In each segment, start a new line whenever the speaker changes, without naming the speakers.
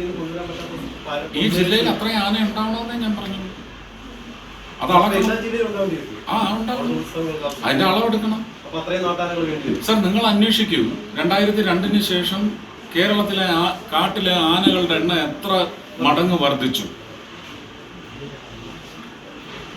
നിന്ന് കൊണ്ടുവരാൻ പറ്റാത്ത
ഈ ജില്ലയിൽ അത്രയും ആന ഉണ്ടാവണമെന്നേ ഞാൻ പറഞ്ഞു അത് ആ
അവിടെ
ഉണ്ടാവണം അതിന്റെ അളവെടുക്കണം സർ നിങ്ങൾ അന്വേഷിക്കൂ. രണ്ടായിരത്തി രണ്ടിന് ശേഷം കേരളത്തിലെ കാട്ടിലെ ആനകളുടെ എണ്ണം എത്ര മടങ്ങ് വർദ്ധിച്ചു?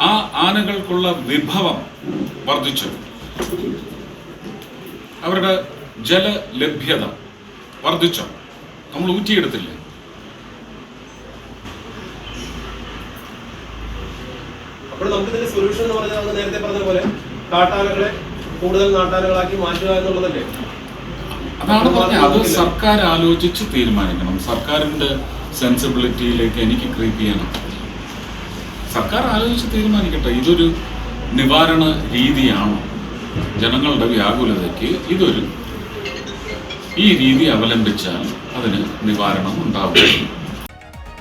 ആ ആനകൾക്കുള്ള വിഭവം വർദ്ധിച്ചു. അവരുടെ ജലലഭ്യത വർദ്ധിച്ചോ. നമ്മൾ ഊറ്റിയെടുത്തില്ലേ?
അപ്പോൾ നമുക്ക് ഇതിന്റെ സൊല്യൂഷൻ എന്ന് പറഞ്ഞാൽ നമ്മൾ നേരത്തെ പറഞ്ഞ പോലെ കാട്ടാനകളെ കൂടുതൽ നാട്ടാനകളാക്കി മാറ്റുക എന്നുള്ളതല്ലേ?
അതാണ് പറഞ്ഞത്. അത് സർക്കാർ ആലോചിച്ച് തീരുമാനിക്കണം. സർക്കാരിന്റെ സെൻസിബിലിറ്റിയിലേക്ക് എനിക്ക് ക്രീപ്പ് ചെയ്യണം സർക്കാർ ആലോചിച്ച് തീരുമാനിക്കട്ടെ. ഇതൊരു നിവാരണ രീതിയാണോ. ജനങ്ങളുടെ വ്യാകുലതയ്ക്ക് ഇതൊരു ഈ രീതി അവലംബിച്ചാൽ അതിന് നിവാരണം ഉണ്ടാവും